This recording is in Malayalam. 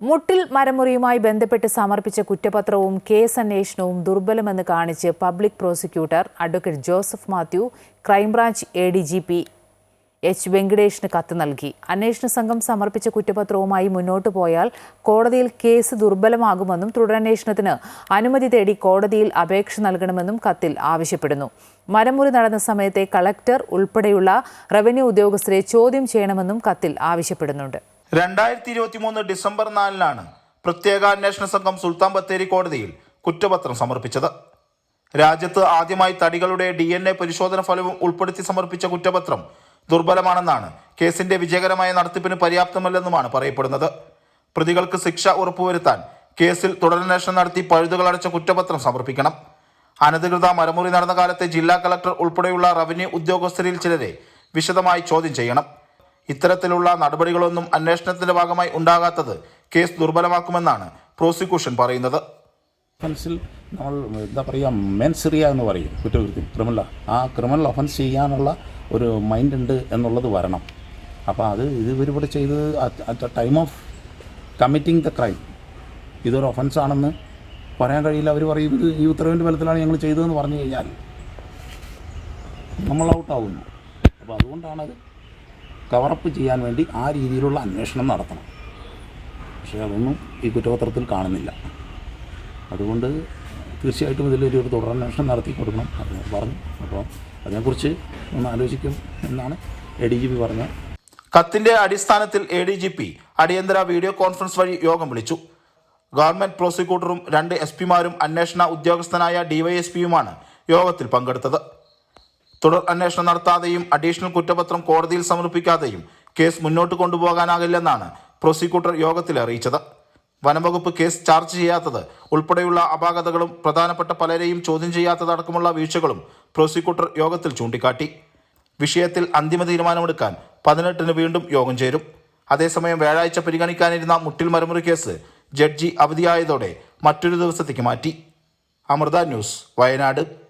മുട്ടിൽ മരമുറിയുമായി ബന്ധപ്പെട്ട് സമർപ്പിച്ച കുറ്റപത്രവും കേസ് അന്വേഷണവും ദുർബലമെന്ന് കാണിച്ച് public prosecutor advocate Joseph Mathew crime branch A D G P H വെങ്കടേഷിന് കത്ത് നൽകി. അന്വേഷണ സംഘം സമർപ്പിച്ച കുറ്റപത്രവുമായി മുന്നോട്ടു പോയാൽ കോടതിയിൽ കേസ് ദുർബലമാകുമെന്നും തുടരന്വേഷണത്തിന് അനുമതി തേടി കോടതിയിൽ അപേക്ഷ നൽകണമെന്നും കത്തിൽ ആവശ്യപ്പെടുന്നു. മരമുറി നടന്ന സമയത്തെ കളക്ടർ ഉൾപ്പെടെയുള്ള റവന്യൂ ഉദ്യോഗസ്ഥരെ ചോദ്യം ചെയ്യണമെന്നും കത്തിൽ ആവശ്യപ്പെടുന്നുണ്ട്. രണ്ടായിരത്തി ഇരുപത്തി മൂന്ന് ഡിസംബർ നാലിനാണ് പ്രത്യേക അന്വേഷണ സംഘം സുൽത്താൻ ബത്തേരി കോടതിയിൽ കുറ്റപത്രം സമർപ്പിച്ചത്. രാജ്യത്ത് ആദ്യമായി തടികളുടെ ഡി എൻ എ പരിശോധന ഫലവും ഉൾപ്പെടുത്തി സമർപ്പിച്ച കുറ്റപത്രം ദുർബലമാണെന്നാണ് കേസിന്റെ വിജയകരമായ നടത്തിപ്പിന് പര്യാപ്തമല്ലെന്നുമാണ് പറയപ്പെടുന്നത്. പ്രതികൾക്ക് ശിക്ഷ ഉറപ്പുവരുത്താൻ കേസിൽ തുടരന്വേഷണം നടത്തി പഴുതുകൾ അടച്ച കുറ്റപത്രം സമർപ്പിക്കണം. അനധികൃത മരമുറി നടന്ന കാലത്തെ ജില്ലാ കളക്ടർ ഉൾപ്പെടെയുള്ള റവന്യൂ ഉദ്യോഗസ്ഥരിൽ ചിലരെ വിശദമായി ചോദ്യം ചെയ്യണം. ഇത്തരത്തിലുള്ള നടപടികളൊന്നും അന്വേഷണത്തിന്റെ ഭാഗമായി ഉണ്ടാകാത്തത് കേസ് ദുർബലമാക്കുമെന്നാണ് പ്രോസിക്യൂഷൻ പറയുന്നത്. ഒഫൻസിൽ നമ്മൾ എന്താ പറയുക മെൻസെറിയ എന്ന് പറയും കുറ്റകൃത്യം ക്രിമിനൽ ആ ക്രിമിനൽ ഒഫൻസ് ചെയ്യാനുള്ള ഒരു മൈൻഡ് ഉണ്ട് എന്നുള്ളത് വരണം. അപ്പോൾ അത് ഇത് ഇവരിവിടെ ചെയ്ത് at the time of committing the crime ഇതൊരു ഒഫൻസ് ആണെന്ന് പറയാൻ കഴിയില്ല. അവർ പറയും ഇത് ഈ ഉത്തരവിന്റെ ബലത്തിലാണ് ഞങ്ങൾ ചെയ്തതെന്ന് പറഞ്ഞു കഴിഞ്ഞാൽ നമ്മൾ ഔട്ടാവുന്നു അപ്പോൾ അതുകൊണ്ടാണത് കവറപ്പ് ചെയ്യാൻ വേണ്ടി ആ രീതിയിലുള്ള അന്വേഷണം നടത്തണം. പക്ഷേ അതൊന്നും ഈ കുറ്റപത്രത്തിൽ കാണുന്നില്ല. അതുകൊണ്ട് തീർച്ചയായിട്ടും ഇതിലൊരു ഒരു തുടരന്വേഷണം നടത്തി കൊടുക്കണം അത് പറഞ്ഞു. അപ്പോൾ അതിനെക്കുറിച്ച് ഒന്ന് ആലോചിക്കും എന്നാണ് എ ഡി ജി പി പറഞ്ഞത്. കത്തിന്റെ അടിസ്ഥാനത്തിൽ എ ഡി ജി പി അടിയന്തര വീഡിയോ കോൺഫറൻസ് വഴി യോഗം വിളിച്ചു. ഗവൺമെന്റ് പ്രോസിക്യൂട്ടറും രണ്ട് എസ് പിമാരും അന്വേഷണ ഉദ്യോഗസ്ഥനായ ഡിവൈഎസ്പിയുമാണ് യോഗത്തിൽ പങ്കെടുത്തത്. തുടർ അന്വേഷണം നടത്താതെയും അഡീഷണൽ കുറ്റപത്രം കോടതിയിൽ സമർപ്പിക്കാതെയും കേസ് മുന്നോട്ട് കൊണ്ടുപോകാനാകില്ലെന്നാണ് പ്രോസിക്യൂട്ടർ യോഗത്തിൽ അറിയിച്ചത്. വനംവകുപ്പ് കേസ് ചാർജ് ചെയ്യാത്തത് ഉൾപ്പെടെയുള്ള അപാകതകളും പ്രധാനപ്പെട്ട പലരെയും ചോദ്യം ചെയ്യാത്തതടക്കമുള്ള വീഴ്ചകളും പ്രോസിക്യൂട്ടർ യോഗത്തിൽ ചൂണ്ടിക്കാട്ടി. വിഷയത്തിൽ അന്തിമ തീരുമാനമെടുക്കാൻ പതിനെട്ടിന് വീണ്ടും യോഗം ചേരും. അതേസമയം വ്യാഴാഴ്ച പരിഗണിക്കാനിരുന്ന മുട്ടിൽ മരമുറി കേസ് ജഡ്ജി അവധിയായതോടെ മറ്റൊരു ദിവസത്തേക്ക് മാറ്റി. അമൃത ന്യൂസ് വയനാട്.